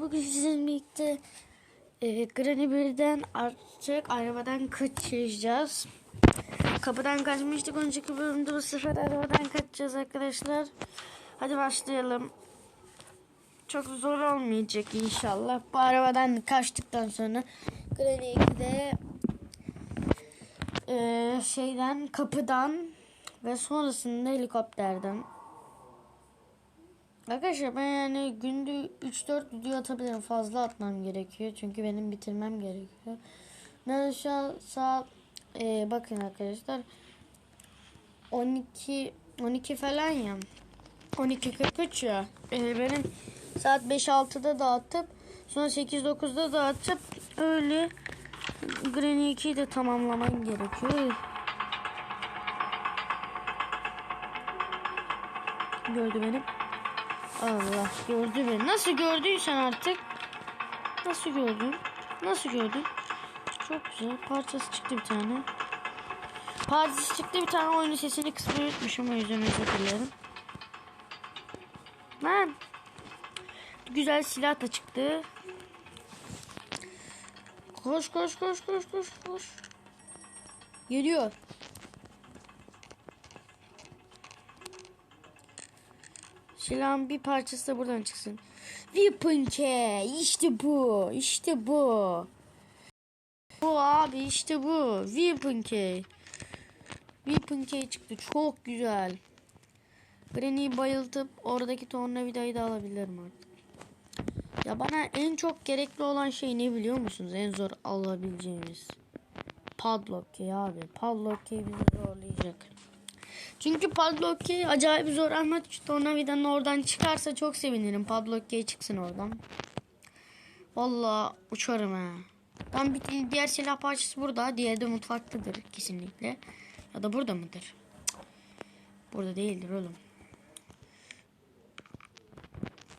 Bugün sizinle birlikte e, Granny birden artık arabadan kaçacağız. Kapıdan kaçmıştık önceki bölümde bu sefer arabadan kaçacağız arkadaşlar. Hadi başlayalım. Çok zor olmayacak inşallah. Bu arabadan kaçtıktan sonra Granny 2'de e, şeyden kapıdan ve sonrasında helikopterden Arkadaşlar ben yani günde 3-4 video atabilirim. Fazla atmam gerekiyor. Çünkü benim bitirmem gerekiyor. Ben şu an saat e, bakın arkadaşlar 12 12 falan ya. 12.43 ya. E, benim saat 5-6'da dağıtıp sonra 8-9'da dağıtıp öyle Granny 2'yi de tamamlamam gerekiyor. Gördü beni. Allah gördü beni. Nasıl gördüysen artık. Nasıl gördün? Nasıl gördün? Çok güzel. Parçası çıktı bir tane. Parçası çıktı bir tane oyunun sesini kısmayı unutmuşum. O yüzden özür dilerim. Lan. Güzel silah da çıktı. Koş koş koş koş koş koş. Geliyor. Silahın bir parçası da buradan çıksın. Weapon K. İşte bu. İşte bu. Bu abi işte bu. Weapon K. Weapon K çıktı. Çok güzel. Granny'i bayıltıp oradaki tornavidayı da alabilirim artık. Ya bana en çok gerekli olan şey ne biliyor musunuz? En zor alabileceğimiz. Padlock key abi. Padlock key bizi zorlayacak. Çünkü Padlock key acayip zor ama tornavidanın oradan çıkarsa çok sevinirim. Padlock key çıksın oradan. Vallahi uçarım ha. Tam bir diğer silah parçası burada. Diğeri de mutfaktadır kesinlikle. Ya da burada mıdır? Cık. Burada değildir oğlum.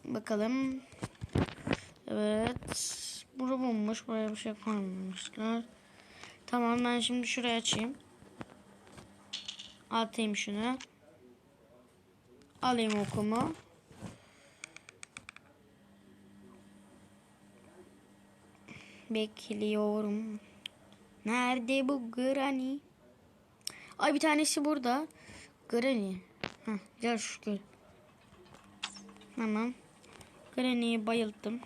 Bakalım. Evet. Bura bomboş. Buraya bir şey koymamışlar. Tamam ben şimdi şuraya açayım. Atayım şunu. Alayım okumu. Bekliyorum. Nerede bu Granny? Ay bir tanesi burada. Granny. Heh, gel şu gel. Tamam. Granny'yi bayılttım.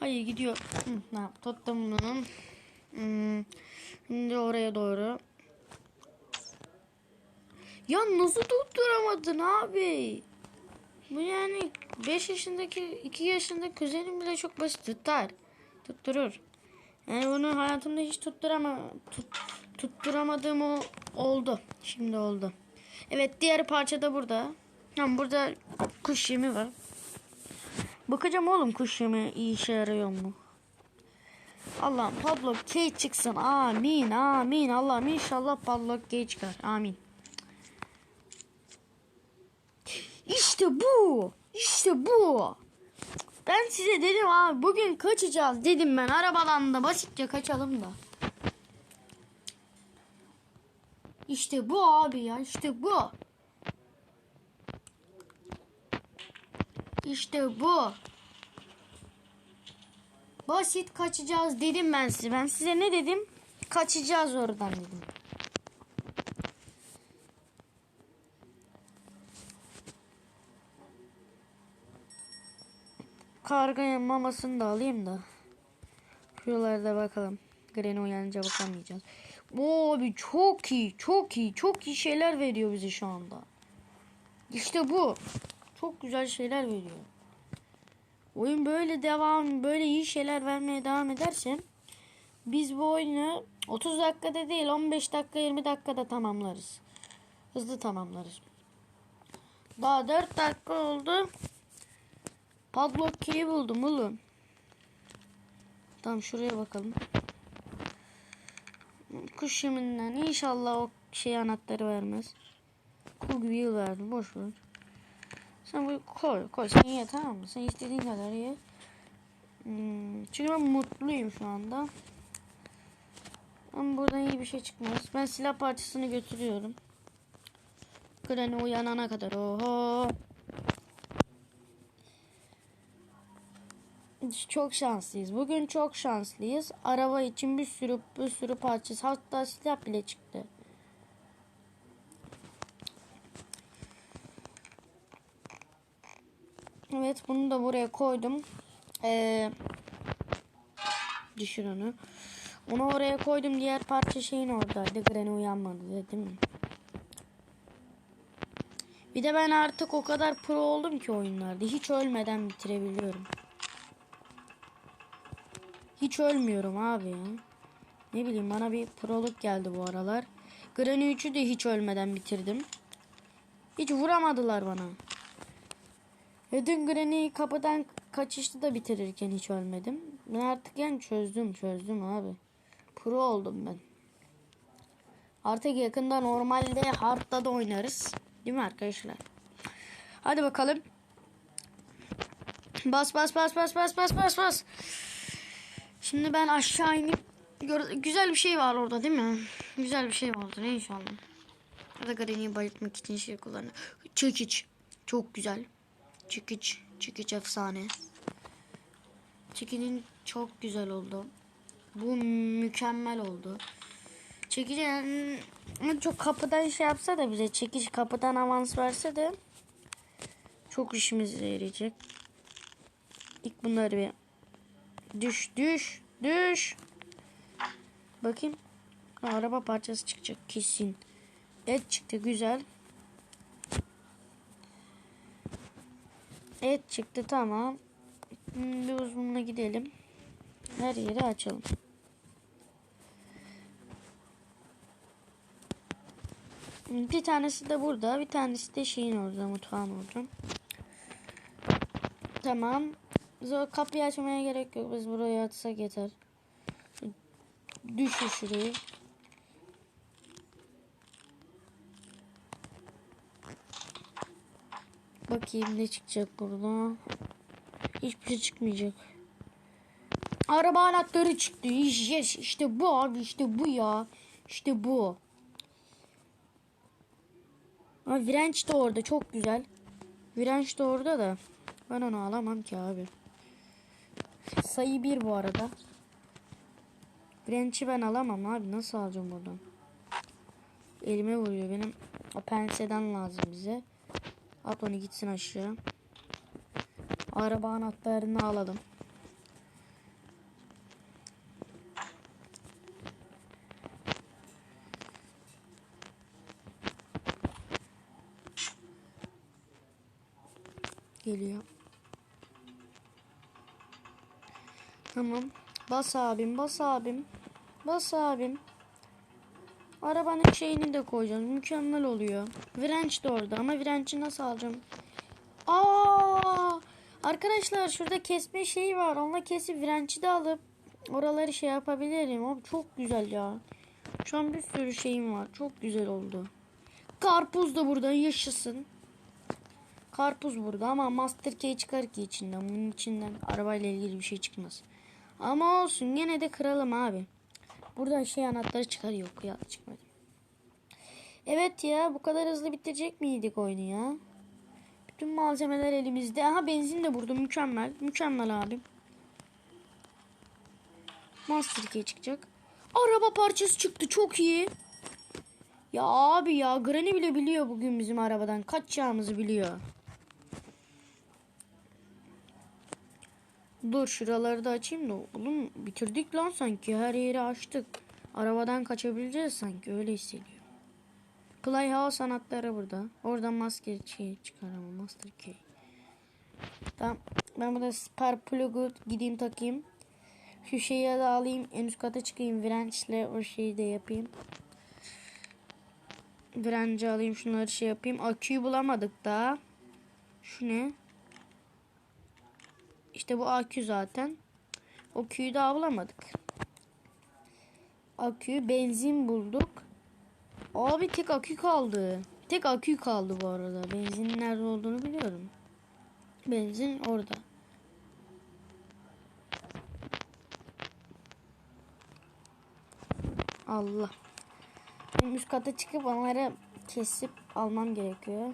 Hayır gidiyor. Hı, ne yap? Tuttum bunu. Hmm. Şimdi oraya doğru. Ya nasıl tutturamadın abi? Bu yani 5 yaşındaki 2 yaşındaki kuzenim bile çok basit tutar. Tutturur. Yani bunu hayatımda hiç tutturama tut, tutturamadığım o, oldu. Şimdi oldu. Evet diğer parça da burada. Tamam burada kuş yemi var. Bakacağım oğlum kuş yemi iyi işe yarıyor mu? Allah'ım Pablo K çıksın. Amin amin. Allah'ım inşallah Pablo K çıkar. Amin. İşte bu. İşte bu. Ben size dedim abi bugün kaçacağız dedim ben. Arabadan da basitçe kaçalım da. İşte bu abi ya işte bu. İşte bu. Basit kaçacağız dedim ben size. Ben size ne dedim? Kaçacağız oradan dedim. Karganın mamasını da alayım da. Şuralarda bakalım. Granny uyanınca bakamayacağız. Oo abi çok iyi, çok iyi, çok iyi şeyler veriyor bize şu anda. İşte bu. Çok güzel şeyler veriyor. Oyun böyle devam, böyle iyi şeyler vermeye devam ederse biz bu oyunu 30 dakikada değil 15 dakika 20 dakikada tamamlarız. Hızlı tamamlarız. Daha 4 dakika oldu. Padlock key buldum oğlum. Tamam şuraya bakalım. Kuş yeminden inşallah o şey anahtarı vermez. Cool wheel verdi boş ver. Sen bu koy koy sen ye tamam mı? Sen istediğin kadar ye. Hmm, çünkü ben mutluyum şu anda. Ama buradan iyi bir şey çıkmaz. Ben silah parçasını götürüyorum. Granny uyanana kadar. Oho. Çok şanslıyız. Bugün çok şanslıyız. Araba için bir sürü bir sürü parçası hatta silah bile çıktı. Evet bunu da buraya koydum. Ee, düşür onu. Onu oraya koydum. Diğer parça şeyin oradaydı. Granny uyanmadı değil mi? Bir de ben artık o kadar pro oldum ki oyunlarda. Hiç ölmeden bitirebiliyorum. Hiç ölmüyorum abi ya. Ne bileyim bana bir proluk geldi bu aralar. Granny 3'ü de hiç ölmeden bitirdim. Hiç vuramadılar bana. Ve dün Granny'yi kapıdan kaçıştı da bitirirken hiç ölmedim. Ben artık yani çözdüm çözdüm abi. Pro oldum ben. Artık yakında normalde hard'da da oynarız. Değil mi arkadaşlar? Hadi bakalım. Bas bas bas bas bas bas bas bas. Şimdi ben aşağı inip güzel bir şey var orada değil mi? Güzel bir şey vardır inşallah. Ya da Granny'yi bayıltmak için şey kullanır. Çekiç. Çok güzel. Çekiç. Çekiç efsane. Çekicin çok güzel oldu. Bu mükemmel oldu. Çekici yani çok kapıdan şey yapsa da bize çekici kapıdan avans verse de çok işimize yarayacak. İlk bunları bir düş düş düş. Bakayım. Araba parçası çıkacak kesin. Et çıktı güzel. Et çıktı tamam. Hmm, Bir uzunluğuna gidelim. Her yeri açalım. Bir tanesi de burada. Bir tanesi de şeyin orada. Mutfağın orada. Tamam. Zor kapıyı açmaya gerek yok. Biz buraya atsak yeter. Düşür şurayı. Bakayım ne çıkacak burada. Hiçbir şey çıkmayacak. Araba anahtarı çıktı. Yes, işte bu abi işte bu ya. İşte bu. Ama Virenç de orada çok güzel. Virenç de orada da. Ben onu alamam ki abi. Sayı bir bu arada. Virenç'i ben alamam abi. Nasıl alacağım buradan? Elime vuruyor benim. O penseden lazım bize. At onu gitsin aşağı. Araba anahtarını alalım. Geliyor. Tamam. Bas abim, bas abim. Bas abim. Arabanın şeyini de koyacağız. Mükemmel oluyor. Virenç de orada ama virenç'i nasıl alacağım? Aa! Arkadaşlar şurada kesme şeyi var. Onunla kesip virenç'i de alıp oraları şey yapabilirim. Abi çok güzel ya. Şu an bir sürü şeyim var. Çok güzel oldu. Karpuz da burada yaşasın. Karpuz burada ama Master Key çıkar ki içinden. Bunun içinden arabayla ilgili bir şey çıkmaz. Ama olsun gene de kıralım abi. Burada şey anahtarı çıkar yok ya çıkmadı. Evet ya bu kadar hızlı bitirecek miydik oyunu ya? Bütün malzemeler elimizde. Aha benzin de burada mükemmel. Mükemmel abi. Master Key çıkacak. Araba parçası çıktı çok iyi. Ya abi ya Granny bile biliyor bugün bizim arabadan kaçacağımızı biliyor. Dur şuraları da açayım da. Oğlum bitirdik lan sanki. Her yeri açtık. Arabadan kaçabileceğiz sanki. Öyle hissediyorum. Playhouse anahtarı burada. Oradan maske şey çıkar ama Master Key. Tamam. Ben burada spare plug'u gideyim takayım. Şu şeyi de alayım. En üst kata çıkayım. Wrench'le o şeyi de yapayım. Wrench'i alayım. Şunları şey yapayım. Aküyü bulamadık daha. Şu ne? İşte bu akü zaten. O aküyü daha bulamadık. Akü, benzin bulduk. Abi tek akü kaldı. Tek akü kaldı bu arada. Benzinin nerede olduğunu biliyorum. Benzin orada. Allah. Benim üst kata çıkıp onları kesip almam gerekiyor.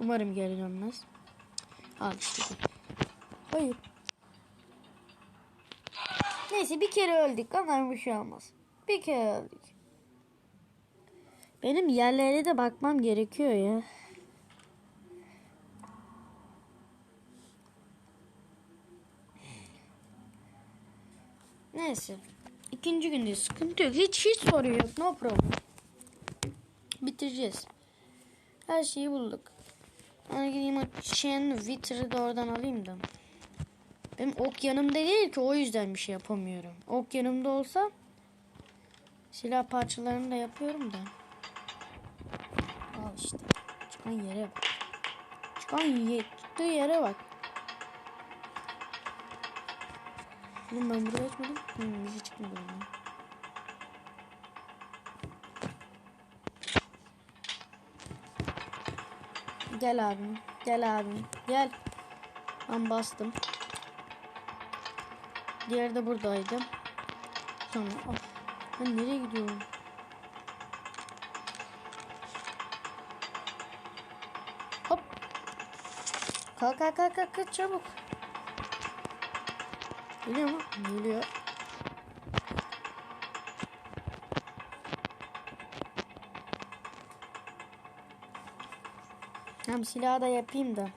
Umarım geri dönmez. İşte. Hayır. Neyse bir kere öldük ama bir şey olmaz. Bir kere öldük. Benim yerlere de bakmam gerekiyor ya. Neyse. İkinci günde sıkıntı yok. Hiç hiç sorun yok. No problem. Bitireceğiz. Her şeyi bulduk. Ben gideyim o Chen Witter'ı da oradan alayım da. Benim ok yanımda değil ki o yüzden bir şey yapamıyorum. Ok yanımda olsa silah parçalarını da yapıyorum da. Al işte. Çıkan yere bak. Çıkan ye yere bak. Ben buraya açmadım. Hmm, bir şey çıkmadı oradan. Gel abim. Gel abim. Gel. Ben bastım. Diğeri de buradaydı. Tamam. Of. Ben nereye gidiyorum? Hop. Kalk kalk kalk, kalk çabuk. Geliyor mu? Geliyor. Hem silahı da yapayım da.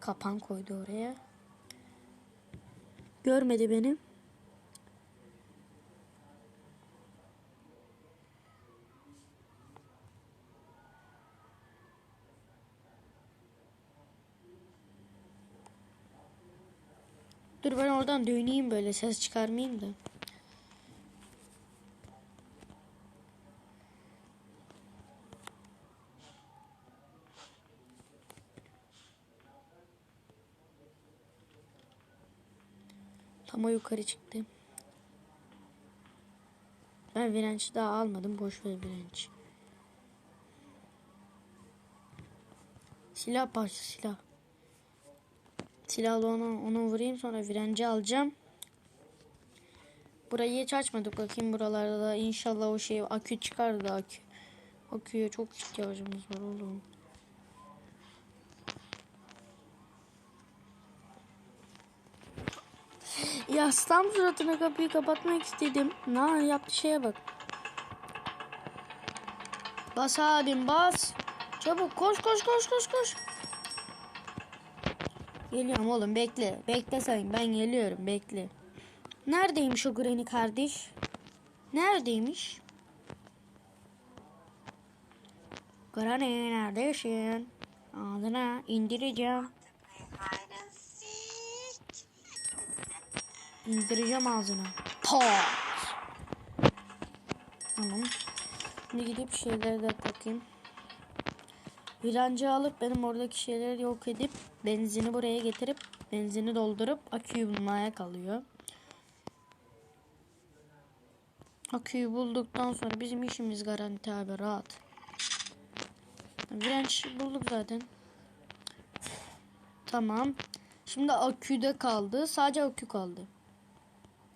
Kapan koydu oraya. Görmedi beni. Oradan döneyim böyle ses çıkarmayayım da. Tam o yukarı çıktı. Ben virenç daha almadım. Boş ver virenç. Silah parça silah. Silahla onu, onu vurayım sonra virenci alacağım. Burayı hiç açmadık. Bakayım buralarda da inşallah o şey akü çıkar akü. Aküye çok ihtiyacımız var oğlum. Ya tam suratına kapıyı kapatmak istedim. Ne yaptı şeye bak. Bas abim bas. Çabuk koş koş koş koş koş. Geliyorum oğlum bekle. Bekle sen ben geliyorum bekle. Neredeymiş o Granny kardeş? Neredeymiş? Granny neredesin? Ağzına indireceğim. İndireceğim ağzına. Pat. Tamam. Şimdi gidip şeyleri de bakayım. Virancı alıp benim oradaki şeyleri yok edip benzini buraya getirip benzini doldurup aküyü bulmaya kalıyor. Aküyü bulduktan sonra bizim işimiz garanti abi rahat. Virenç bulduk zaten. Tamam. Şimdi aküde kaldı. Sadece akü kaldı.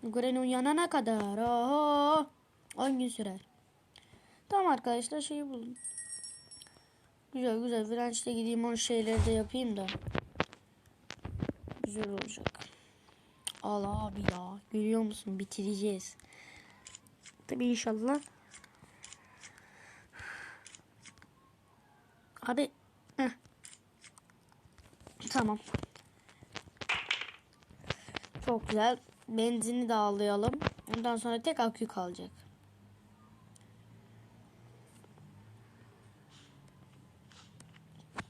Granny uyanana kadar. Oho. 10 gün sürer. Tamam arkadaşlar şeyi buldum. Güzel güzel. Virenç'te gideyim o şeyleri de yapayım da. Güzel olacak. Al abi ya. Görüyor musun? Bitireceğiz. Tabii inşallah. Abi. Heh. Tamam. Çok güzel. Benzini de alayalım. Ondan sonra tek akü kalacak.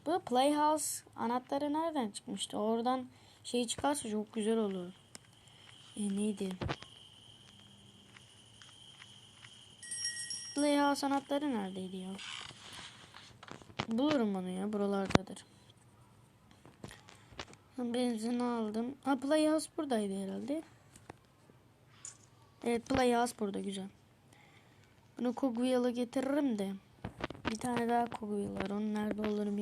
Bu Playhouse anahtarı nereden çıkmıştı? Oradan şey çıkarsa çok güzel olur. E, neydi? Playhouse anahtarı neredeydi ya? Bulurum onu ya. Buralardadır. Benzin aldım. Ha Playhouse buradaydı herhalde. Evet Playhouse burada güzel. Bunu Cogwheel'a getiririm de. Bir tane daha Cogwheel var. Onun nerede olduğunu bilmiyorum.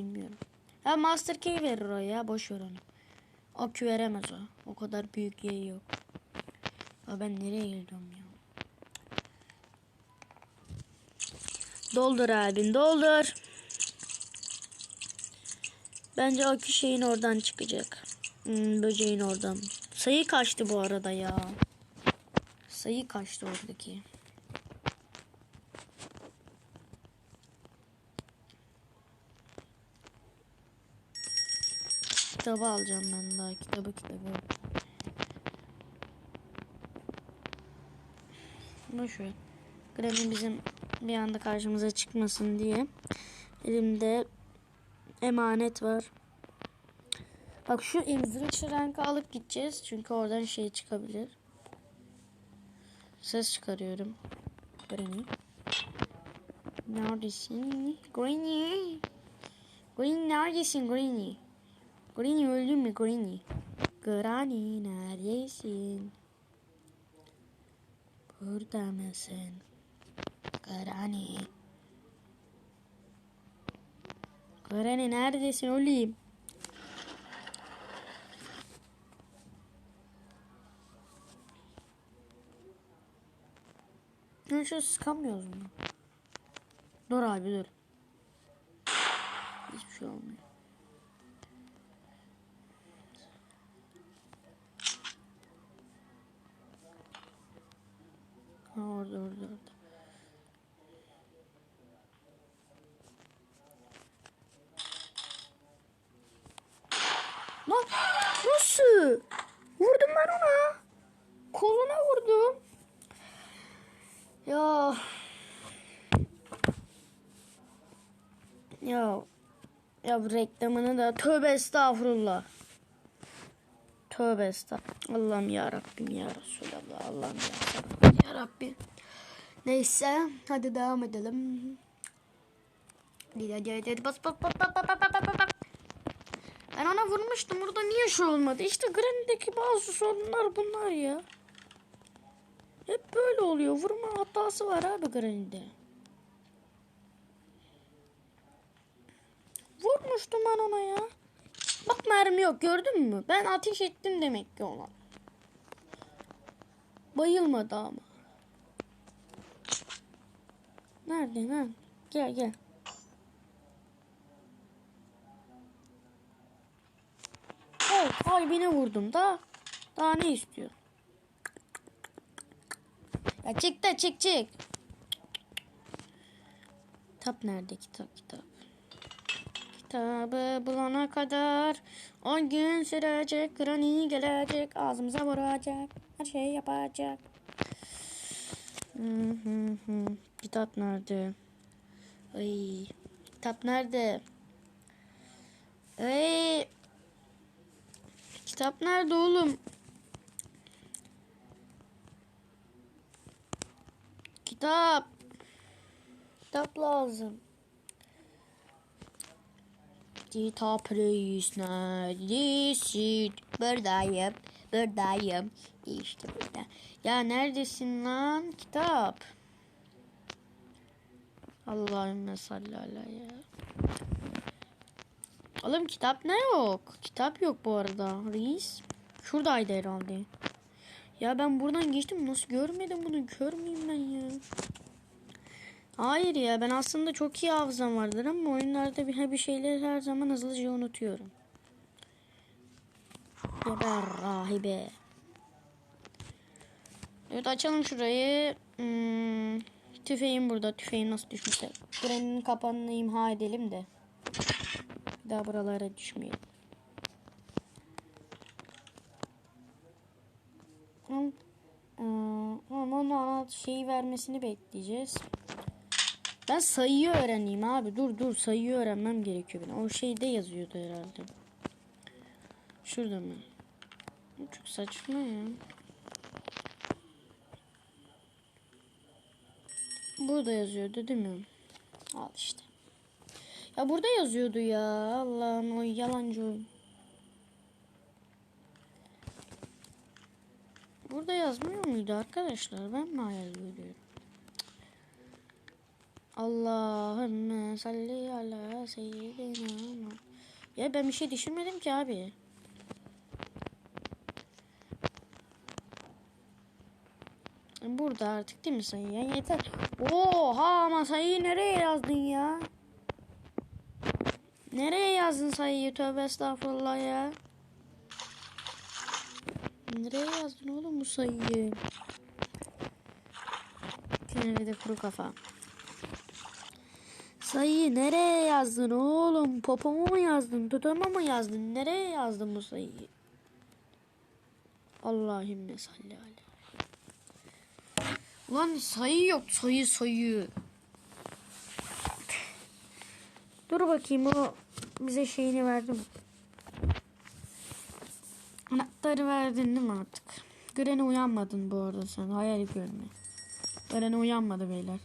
Ha Master Key verir o ya. Boş ver onu. O Q veremez o. O kadar büyük yayı yok. Ya ben nereye gidiyorum ya? Doldur abin doldur. Bence o şeyin oradan çıkacak. Hmm, böceğin oradan. Sayı kaçtı bu arada ya. Sayı kaçtı oradaki. Kitabı alacağım ben daha. Kitabı kitabı. Boş ver. Granny bizim bir anda karşımıza çıkmasın diye. Elimde emanet var. Bak şu imzirich rankı alıp gideceğiz. Çünkü oradan şey çıkabilir. Ses çıkarıyorum. Granny. Neredesin? Granny. Granny neredesin Granny? Granny öldün mü Granny? Granny neredesin? Burada mısın? Granny. Granny neredesin oğlum? Ya şu sıkamıyoruz mu? Dur abi dur. Hiçbir şey olmuyor. Orada orada. Lan nasıl? Vurdum ben ona. Koluna vurdum. Ya. Ya. Ya bu reklamını da tövbe estağfurullah. Tövbe estağfurullah. Allah'ım ya Rabbim ya Resulallah. Allah'ım ya Rabbim ya Rabbim. Neyse hadi devam edelim. Bas bas bas bas bas bas bas bas. Ben ona vurmuştum. Burada niye şey olmadı? İşte Granny'deki bazı sorunlar bunlar ya. Hep böyle oluyor. Vurma hatası var abi Granny'de. Vurmuştum ben ona ya. Bak mermi yok gördün mü? Ben ateş ettim demek ki ona. Bayılmadı ama. Nerede lan? Gel gel. Oh kalbine vurdum da. Daha ne istiyor? Ya çık da çık çık. Kitap nerede kitap kitap? Kitabı bulana kadar 10 gün sürecek. Granny gelecek. Ağzımıza vuracak. Her şey yapacak. Kitap nerede? Ay, kitap nerede? Ay. Kitap nerede oğlum? Kitap. Kitap lazım. Kitap reis neredesin? Buradayım. Buradayım. İşte burada. Ya neredesin lan? Kitap. Allahümme salli ala ya. Oğlum kitap ne yok? Kitap yok bu arada. Reis. Şuradaydı herhalde. Ya ben buradan geçtim. Nasıl görmedim bunu? Kör müyüm ben ya? Hayır ya ben aslında çok iyi hafızam vardır ama oyunlarda bir, bir şeyleri her zaman hızlıca unutuyorum. Geber rahibe. Evet açalım şurayı. Hmm, tüfeğim burada. Tüfeğim nasıl düşmüşse. Granny'nin kapağını imha edelim de. Bir daha buralara düşmeyelim. Ama onun şeyi vermesini bekleyeceğiz. Ben sayıyı öğreneyim abi. Dur dur sayıyı öğrenmem gerekiyor benim. O şeyde yazıyordu herhalde. Şurada mı? Çok saçma ya. Burada yazıyordu değil mi? Al işte. Ya burada yazıyordu ya. Allah'ım o yalancı oyun. Burada yazmıyor muydu arkadaşlar? Ben mi hayal görüyorum? Allahümme salli ala seyyidina. Ya ben bir şey düşünmedim ki abi. Burada artık değil mi sayı ya? Yeter. Oha ama sayıyı nereye yazdın ya? Nereye yazdın sayıyı? Tövbe estağfurullah ya. Nereye yazdın oğlum bu sayıyı? Kenara de kuru kafa. Sayıyı nereye yazdın oğlum? Popoma mı yazdın? Dudama mı yazdın? Nereye yazdın bu sayıyı? Allahümme salli ala. Ulan sayı yok sayı sayı. Dur bakayım o bize şeyini verdi mi? Anahtarı verdin değil mi artık? Granny uyanmadın bu arada sen. Hayal görme. Granny uyanmadı beyler.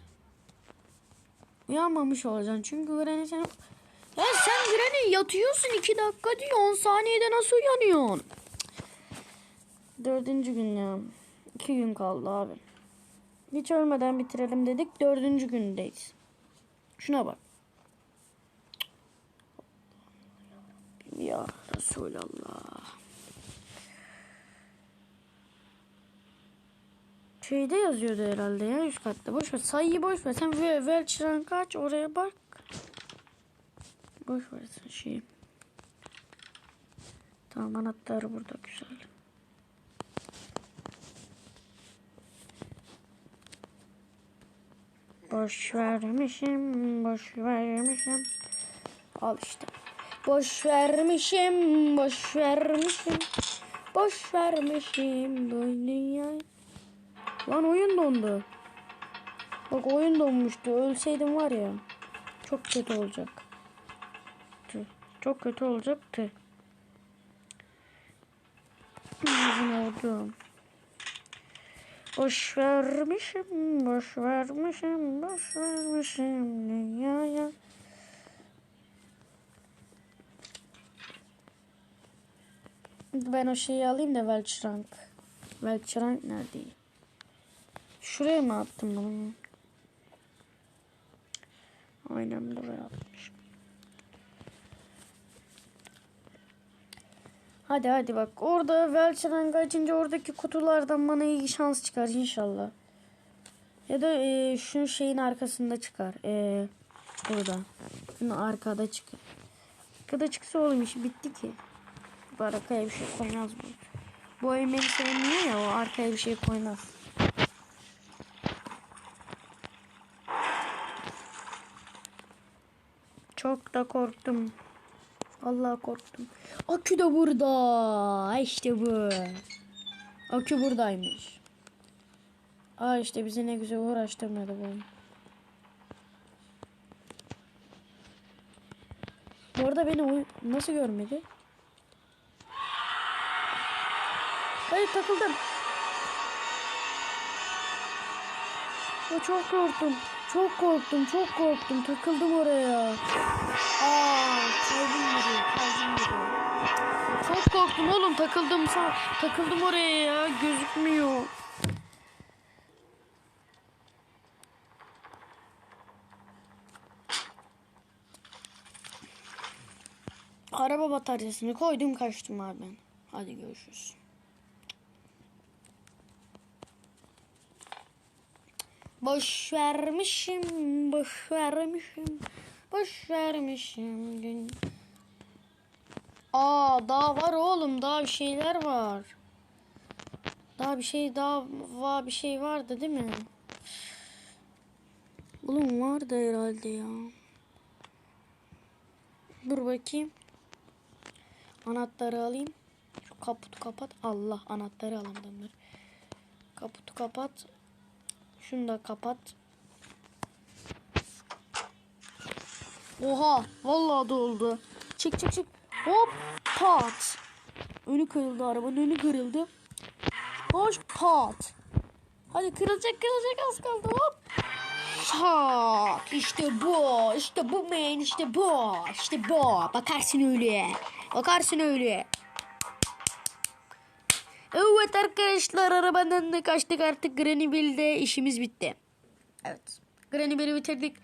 Uyanmamış olacaksın çünkü Granny sen... Ya sen Granny yatıyorsun 2 dakika diyor 10 saniyede nasıl uyanıyorsun? Dördüncü gün ya. 2 gün kaldı abi. Hiç ölmeden bitirelim dedik. Dördüncü gündeyiz. Şuna bak. Ya Resulallah. Şeyde yazıyordu herhalde ya üst katta. Boş ver. Sayıyı boş ver. Sen Welch'den kaç oraya bak. Boş ver sen şeyi. Tamam anahtarı burada güzel. Boş vermişim, boş vermişim. Al işte. Boş vermişim, boş vermişim. Boş vermişim bu dünyayı. Lan oyun dondu. Bak oyun donmuştu. Ölseydim var ya. Çok kötü olacak. Çok kötü olacaktı. Yüzüne oldu. Boş vermişim, boş vermişim, boş vermişim dünyaya. Ben o şeyi alayım da Welchrank. Welchrank nerede? Şuraya mı attım bunu? Aynen buraya atmışım. Hadi hadi bak orada Welchrank açınca oradaki kutulardan bana iyi şans çıkar inşallah. Ya da e, şu şeyin arkasında çıkar. E, burada. Şunun arkada çıkar. Arkada çıksa oğlum işi bitti ki. Bu arkaya bir şey koymaz bu. Bu beni sevmiyor ya o arkaya bir şey koymaz. Çok da korktum. Allah korktum. Akü de burada. İşte bu. Akü buradaymış. Aa işte bizi ne güzel uğraştırmadı bu. Bu arada beni nasıl görmedi? Hayır takıldım. Ya çok korktum. Çok korktum. Çok korktum. Takıldım oraya. Aa, kaldım yeri. Kaldım yeri. Çok korktum oğlum. Takıldım. Takıldım oraya ya. Gözükmüyor. Araba bataryasını koydum kaçtım abi ben. Hadi görüşürüz. Boş vermişim, boş vermişim, boş vermişim gün. Aa daha var oğlum, daha bir şeyler var. Daha bir şey daha var bir şey vardı değil mi? Oğlum vardı herhalde ya. Dur bakayım. Anahtarı alayım. Şu kaputu kapat. Allah anahtarı alamadım dur. Kaputu kapat. Şunu da kapat. Oha vallahi doldu. Çık çık çık. Hop pat. Önü kırıldı arabanın önü kırıldı. Hoş pat. Hadi kırılacak kırılacak az kaldı hop. Şak işte bu işte bu men işte bu işte bu bakarsın öyle bakarsın öyle. Evet arkadaşlar arabadan da kaçtık artık Grannyville'de işimiz bitti. Evet Grannyville'i bitirdik.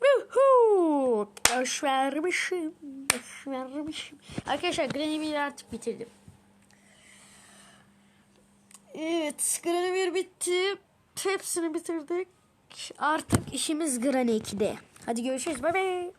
Woohoo! Boş vermişim. Boş vermişim. Arkadaşlar Granny'yi artık bitirdim. Evet Granny bitti. Hepsini bitirdik. Artık işimiz Granny 2'de. Hadi görüşürüz. Bay bay.